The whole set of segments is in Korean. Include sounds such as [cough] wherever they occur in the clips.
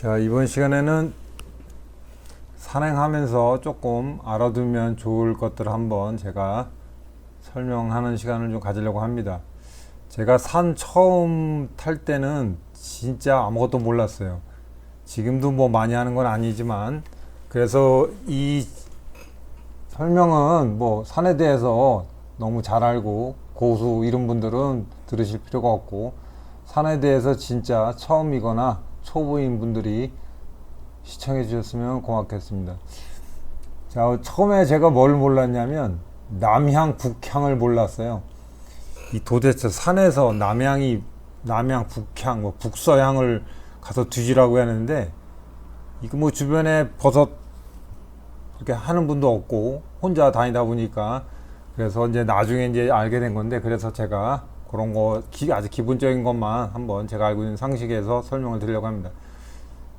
자, 이번 시간에는 산행하면서 조금 알아두면 좋을 것들을 한번 제가 설명하는 시간을 좀 가지려고 합니다. 제가 산 처음 탈 때는 진짜 아무것도 몰랐어요. 지금도 뭐 많이 하는 건 아니지만 그래서 이 설명은 뭐 산에 대해서 너무 잘 알고 고수 이런 분들은 들으실 필요가 없고 산에 대해서 진짜 처음이거나 초보인 분들이 시청해 주셨으면 고맙겠습니다. 자, 처음에 제가 뭘 몰랐냐면 남향, 북향을 몰랐어요. 이 도대체 산에서 남향이 남향, 북향, 뭐 북서향을 가서 뒤지라고 하는데 이거 뭐 주변에 버섯 이렇게 하는 분도 없고 혼자 다니다 보니까 그래서 이제 나중에 이제 알게 된 건데 그래서 제가 그런 거 기- 아주 기본적인 것만 한번 제가 알고 있는 상식에서 설명을 드리려고 합니다.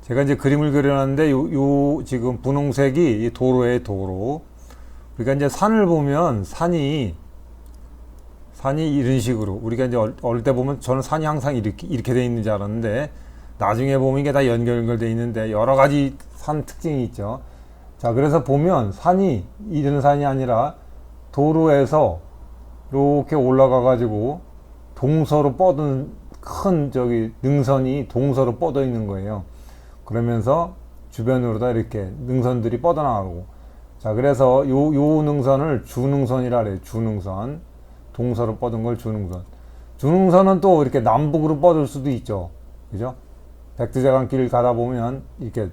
제가 이제 그림을 그려놨는데 요, 요 지금 분홍색이 이 도로의 도로. 우리가 이제 산을 보면 산이 산이 이런 식으로 우리가 이제 얼- 어릴 때 보면 저는 산이 항상 이렇게 이렇게 돼 있는 줄 알았는데 나중에 보면 이게 다 연결 연결돼 있는데 여러 가지 산 특징이 있죠. 자 그래서 보면 산이 이런 산이 아니라 도로에서 이렇게 올라가 가지고 동서로 뻗은 큰 저기 능선이 동서로 뻗어 있는 거예요. 그러면서 주변으로 다 이렇게 능선들이 뻗어나가고. 자 그래서 요, 요 능선을 주능선이라 그래요. 주능선. 동서로 뻗은 걸 주능선. 주능선은 또 이렇게 남북으로 뻗을 수도 있죠. 그죠? 백두대간길 가다 보면 이렇게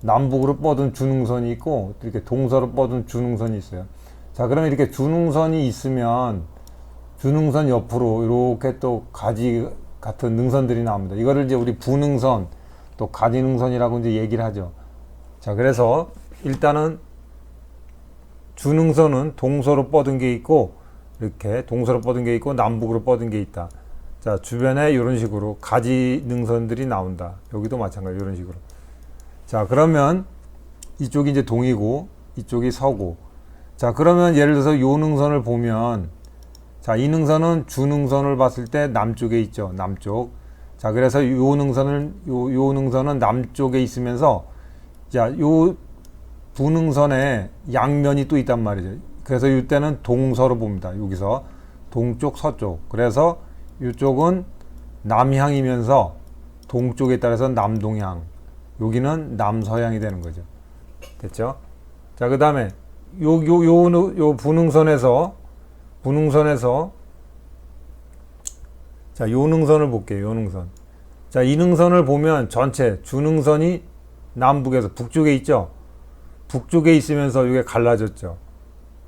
남북으로 뻗은 주능선이 있고 이렇게 동서로 뻗은 주능선이 있어요. 자 그러면 이렇게 주능선이 있으면 주능선 옆으로 이렇게 또 가지 같은 능선들이 나옵니다 이거를 이제 우리 부능선 또 가지 능선이라고 이제 얘기를 하죠. 자, 그래서 일단은 주능선은 동서로 뻗은 게 있고 이렇게 동서로 뻗은 게 있고 남북으로 뻗은 게 있다. 자, 주변에 이런 식으로 가지 능선들이 나온다. 여기도 마찬가지 이런 식으로. 자, 그러면 이쪽이 이제 동이고 이쪽이 서고. 자, 그러면 예를 들어서 요 능선을 보면 자, 이 능선은 주능선을 봤을 때 남쪽에 있죠. 남쪽. 자, 그래서 요 능선을 요, 요 능선은 남쪽에 있으면서 자, 요 부능선에 양면이 또 있단 말이죠. 그래서 이때는 동서로 봅니다. 여기서 동쪽 서쪽. 그래서 이쪽은 남향이면서 동쪽에 따라서 남동향. 여기는 남서향이 되는 거죠. 됐죠? 자, 그다음에 요 요 요요 부능선에서 부능선에서 자, 요 능선을 볼게요. 요 능선. 자, 이 능선을 보면 전체 주능선이 남북에서 북쪽에 있죠. 북쪽에 있으면서 이게 갈라졌죠.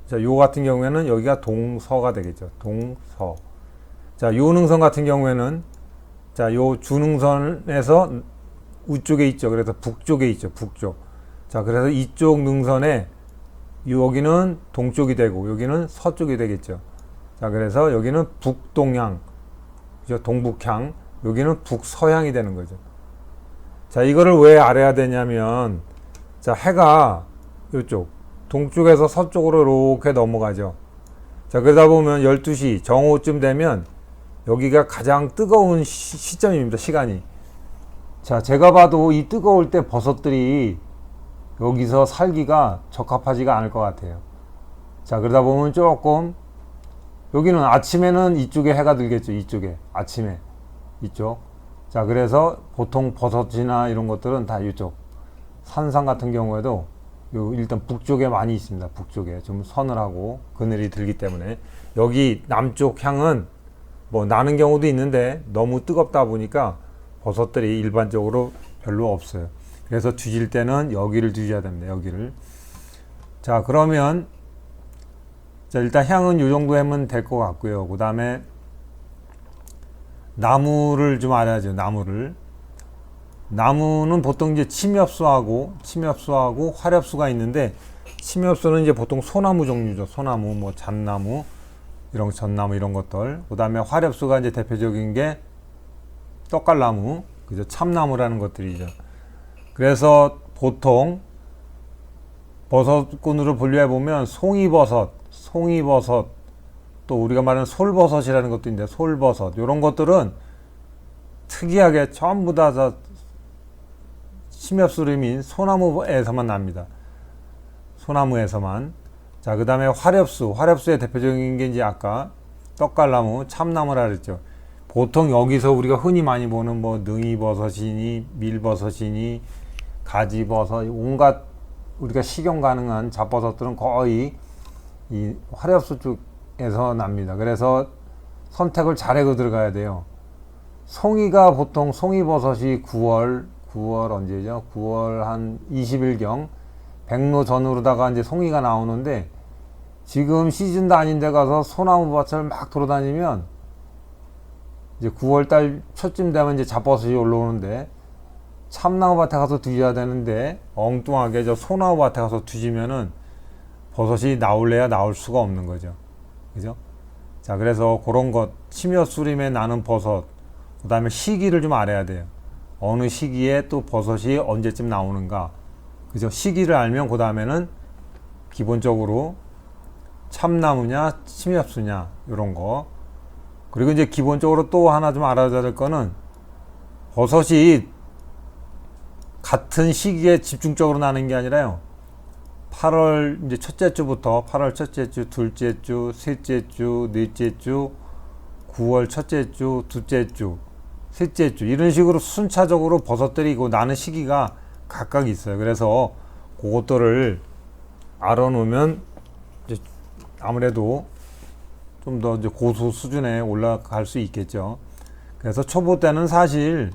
자, 요 같은 경우에는 여기가 동서가 되겠죠. 동서. 자, 요 능선 같은 경우에는 자, 요 주능선에서 우쪽에 있죠. 그래서 북쪽에 있죠. 북쪽. 자, 그래서 이쪽 능선에 여기는 동쪽이 되고 여기는 서쪽이 되겠죠. 자, 그래서 여기는 북동향, 그죠? 동북향, 여기는 북서향이 되는 거죠. 자, 이거를 왜 알아야 되냐면, 자, 해가 이쪽, 동쪽에서 서쪽으로 이렇게 넘어가죠. 자, 그러다 보면 12시 정오쯤 되면 여기가 가장 뜨거운 시, 시점입니다, 시간이. 자, 제가 봐도 이 뜨거울 때 버섯들이 여기서 살기가 적합하지가 않을 것 같아요. 자, 그러다 보면 조금 여기는 아침에는 이쪽에 해가 들겠죠. 이쪽에 아침에 이쪽. 자 그래서 보통 버섯이나 이런 것들은 다 이쪽 산상 같은 경우에도 요 일단 북쪽에 많이 있습니다. 북쪽에 좀 서늘하고 그늘이 들기 때문에 여기 남쪽 향은 뭐 나는 경우도 있는데 너무 뜨겁다 보니까 버섯들이 일반적으로 별로 없어요. 그래서 뒤질 때는 여기를 뒤져야 됩니다. 여기를. 자 그러면 자, 일단 향은 요 정도 하면 될 것 같고요. 그 다음에 나무를 좀 알아야죠. 나무를. 나무는 보통 이제 침엽수하고 침엽수하고 화렵수가 있는데 침엽수는 이제 보통 소나무 종류죠. 소나무, 뭐 잣나무, 이런 전나무 이런 것들. 그 다음에 화렵수가 이제 대표적인 게 떡갈나무, 그죠? 참나무라는 것들이죠. 그래서 보통 버섯군으로 분류해 보면 송이버섯, 송이버섯, 또 우리가 말하는 솔버섯이라는 것도 있는데 솔버섯 이런 것들은 특이하게 전부 다, 다 침엽수림인 소나무에서만 납니다. 소나무에서만. 자, 그 다음에 화렵수. 화렵수의 대표적인 게 이제 아까 떡갈나무, 참나무라 그랬죠. 보통 여기서 우리가 흔히 많이 보는 뭐 능이버섯이니 밀버섯이니 가지버섯 온갖 우리가 식용 가능한 잡버섯들은 거의 이 화렵수 쪽에서 납니다. 그래서 선택을 잘하고 들어가야 돼요. 송이가 보통 송이버섯이 9월 9월 언제죠? 9월 한 20일경 백로 전후로다가 이제 송이가 나오는데 지금 시즌도 아닌데 가서 소나무 밭을 막 돌아다니면 이제 9월 달 초쯤 되면 이제 잡버섯이 올라오는데 참나무 밭에 가서 뒤져야 되는데 엉뚱하게 저 소나무 밭에 가서 뒤지면은 버섯이 나올래야 나올 수가 없는 거죠. 그죠? 자, 그래서 그런 것, 침여수림에 나는 버섯, 그 다음에 시기를 좀 알아야 돼요. 어느 시기에 또 버섯이 언제쯤 나오는가. 그죠? 시기를 알면 그 다음에는 기본적으로 참나무냐, 침엽수냐, 이런 거. 그리고 이제 기본적으로 또 하나 좀 알아야 될 거는 버섯이 같은 시기에 집중적으로 나는 게 아니라요. 8월 이제 첫째 주부터 8월 첫째 주, 둘째 주, 셋째 주, 넷째 주, 9월 첫째 주, 둘째 주, 셋째 주 이런 식으로 순차적으로 버섯들이 고 나는 시기가 각각 있어요. 그래서 그것들을 알아놓으면 이제 아무래도 좀 더 이제 고수 수준에 올라갈 수 있겠죠. 그래서 초보 때는 사실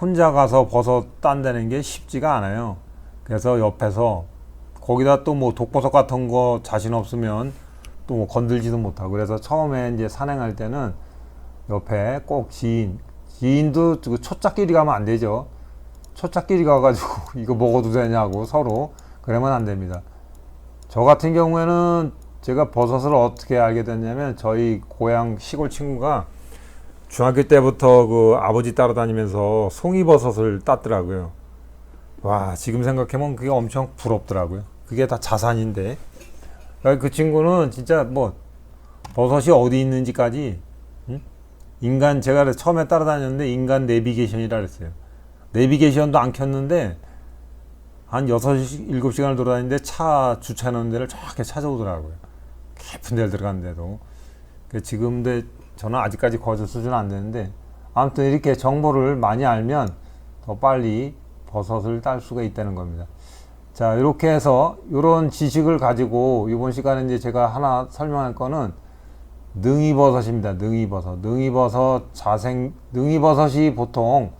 혼자 가서 버섯 딴다는 게 쉽지가 않아요. 그래서 옆에서 거기다 또 뭐 독버섯 같은 거 자신 없으면 또 뭐 건들지도 못하고 그래서 처음에 이제 산행할 때는 옆에 꼭 지인 지인도 그 초짝끼리 가면 안 되죠. 초짝끼리 가가지고 [laughs] 이거 먹어도 되냐고 서로 그러면 안 됩니다. 저 같은 경우에는 제가 버섯을 어떻게 알게 됐냐면 저희 고향 시골 친구가 중학교 때부터 그 아버지 따라다니면서 송이버섯을 땄더라고요. 와, 지금 생각해보면 그게 엄청 부럽더라고요. 그게 다 자산인데. 그러니까 그 친구는 진짜 뭐, 버섯이 어디 있는지까지, 응? 인간, 제가 처음에 따라다녔는데 인간 내비게이션이라 그랬어요. 내비게이션도 안 켰는데, 한 6시, 7시간을 돌아다니는데 차 주차하는 데를 정확히 찾아오더라고요. 깊은 데를 들어갔는데도. 그 지금 데 저는 아직까지 거저 수준은 안 되는데, 아무튼 이렇게 정보를 많이 알면 더 빨리 버섯을 딸 수가 있다는 겁니다. 자, 이렇게 해서 이런 지식을 가지고 이번 시간에 이제 제가 하나 설명할 거는 능이버섯입니다. 능이버섯. 능이버섯 자생 능이버섯이 보통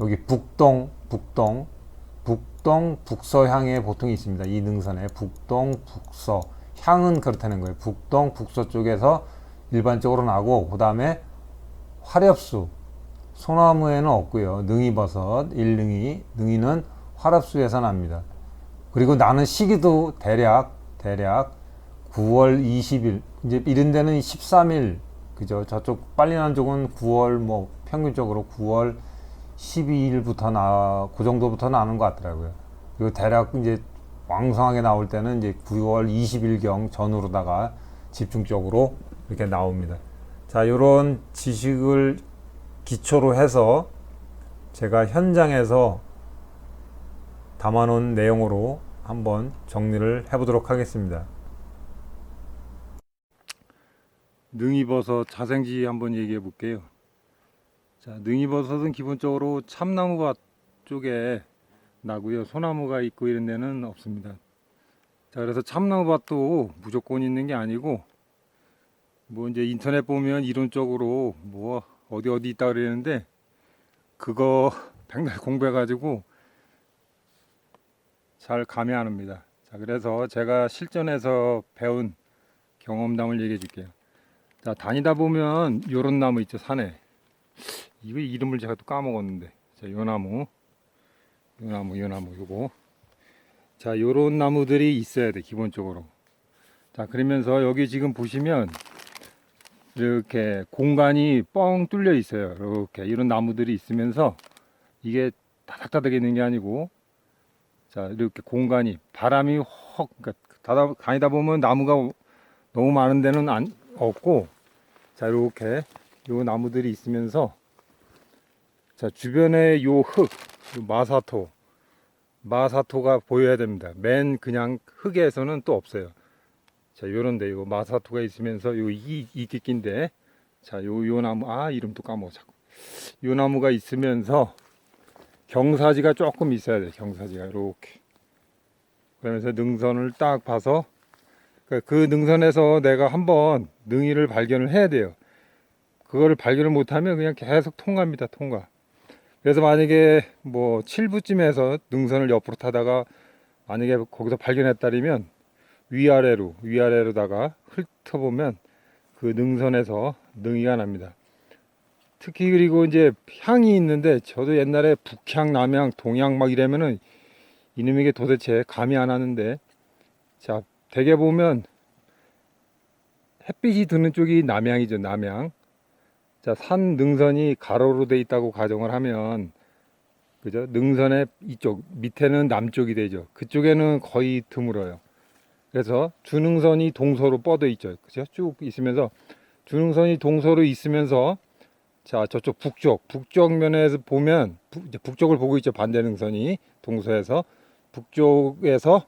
여기 북동, 북동, 북동, 북서향에 보통 있습니다. 이 능선에 북동, 북서 향은 그렇다는 거예요. 북동, 북서 쪽에서 일반적으로 나고 그 다음에 화렵수 소나무에는 없고요. 능이버섯, 일능이, 능이는 화랍수에서 납니다. 그리고 나는 시기도 대략 대략 9월 20일 이제 이런 데는 13일 그죠? 저쪽 빨리 나는 쪽은 9월 뭐 평균적으로 9월 12일부터 나, 그 정도부터 나는 것 같더라고요. 그리고 대략 이제 왕성하게 나올 때는 이제 9월 20일경 전후로다가 집중적으로 이렇게 나옵니다. 자, 요런 지식을 기초로 해서 제가 현장에서 담아놓은 내용으로 한번 정리를 해보도록 하겠습니다. 능이버섯 자생지 한번 얘기해 볼게요. 자, 능이버섯은 기본적으로 참나무밭 쪽에 나고요. 소나무가 있고 이런 데는 없습니다. 자, 그래서 참나무밭도 무조건 있는 게 아니고 뭐 이제 인터넷 보면 이론적으로 뭐 어디 어디 있다 그러는데 그거 백날 공부해 가지고 잘 감이 안 옵니다. 자, 그래서 제가 실전에서 배운 경험담을 얘기해 줄게요. 자, 다니다 보면 요런 나무 있죠, 산에. 이거 이름을 제가 또 까먹었는데. 자, 요 나무. 요 나무, 요 나무, 요거. 자, 요런 나무들이 있어야 돼, 기본적으로. 자, 그러면서 여기 지금 보시면 이렇게 공간이 뻥 뚫려 있어요. 이렇게 이런 나무들이 있으면서 이게 다닥다닥 있는 게 아니고 자 이렇게 공간이 바람이 확 그러니까 다니다 보면 나무가 너무 많은 데는 안, 없고 자 이렇게 요 나무들이 있으면서 자 주변에 요흙이 마사토. 마사토가 보여야 됩니다. 맨 그냥 흙에서는 또 없어요. 자, 요런데 이거 마사토가 있으면서 요 이, 이끼끼인데 자, 요, 요 나무, 아, 이름도 까먹어, 자꾸. 요 나무가 있으면서 경사지가 조금 있어야 돼, 경사지가. 이렇게. 그러면서 능선을 딱 봐서 그- 그 능선에서 내가 한번 능이를 발견을 해야 돼요. 그거를 발견을 못하면 그냥 계속 통과입니다, 통과. 그래서 만약에 뭐 7부쯤에서 능선을 옆으로 타다가 만약에 거기서 발견했다면 위아래로, 위아래로다가 훑어보면 그 능선에서 능이가 납니다. 특히 그리고 이제 향이 있는데 저도 옛날에 북향, 남향, 동향 막 이러면은 이놈 이 게 도대체 감이 안 하는데 자 대개 보면 햇빛이 드는 쪽이 남향이죠 남향. 자 산 능선이 가로로 돼 있다고 가정을 하면 그죠? 능선의 이쪽 밑에는 남쪽이 되죠. 그쪽에는 거의 드물어요 그래서 주능선이 동서로 뻗어 있죠. 그죠? 쭉 있으면서 주능선이 동서로 있으면서 자 저쪽 북쪽 북쪽 면에서 보면 북, 북쪽을 보고 있죠. 반대 능선이 동서에서. 북쪽에서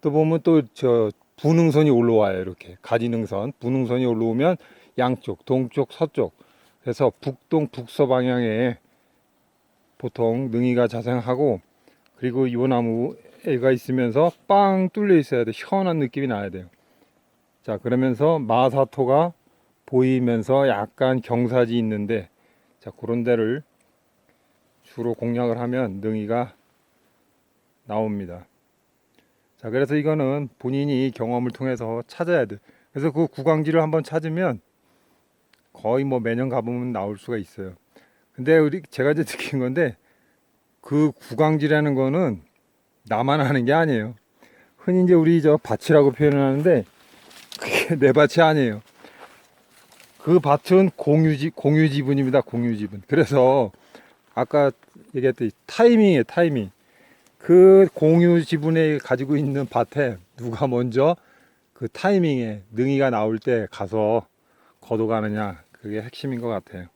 또 보면 또저 부능선이 올라와요 이렇게. 가지 능선. 부능선이 올라오면 양쪽 동쪽 서쪽. 그래서 북동 북서 방향에 보통 능이가 자생하고 그리고 이 나무 가 있으면서 빵 뚫려 있어야 돼 시원한 느낌이 나야 돼요 자 그러면서 마사토가 보이면서 약간 경사지 있는데 자 그런 데를 주로 공략을 하면 능이가 나옵니다. 자, 그래서 이거는 본인이 경험을 통해서 찾아야 돼. 그래서 그 구강지를 한번 찾으면 거의 뭐 매년 가보면 나올 수가 있어요. 근데 우리 제가 이제 [laughs] 느낀 건데 그 구강지라는 거는 나만 하는 게 아니에요. 흔히 이제 우리 저 밭이라고 표현을 하는데 그게 [laughs] 내 밭이 아니에요. 그 밭은 공유지 공유 지분입니다. 공유 지분. 그래서 아까 얘기했듯이 타이밍이에요. 타이밍. 그 공유 지분에 가지고 있는 밭에 누가 먼저 그 타이밍에 능이가 나올 때 가서 걷어가느냐 그게 핵심인 것 같아요.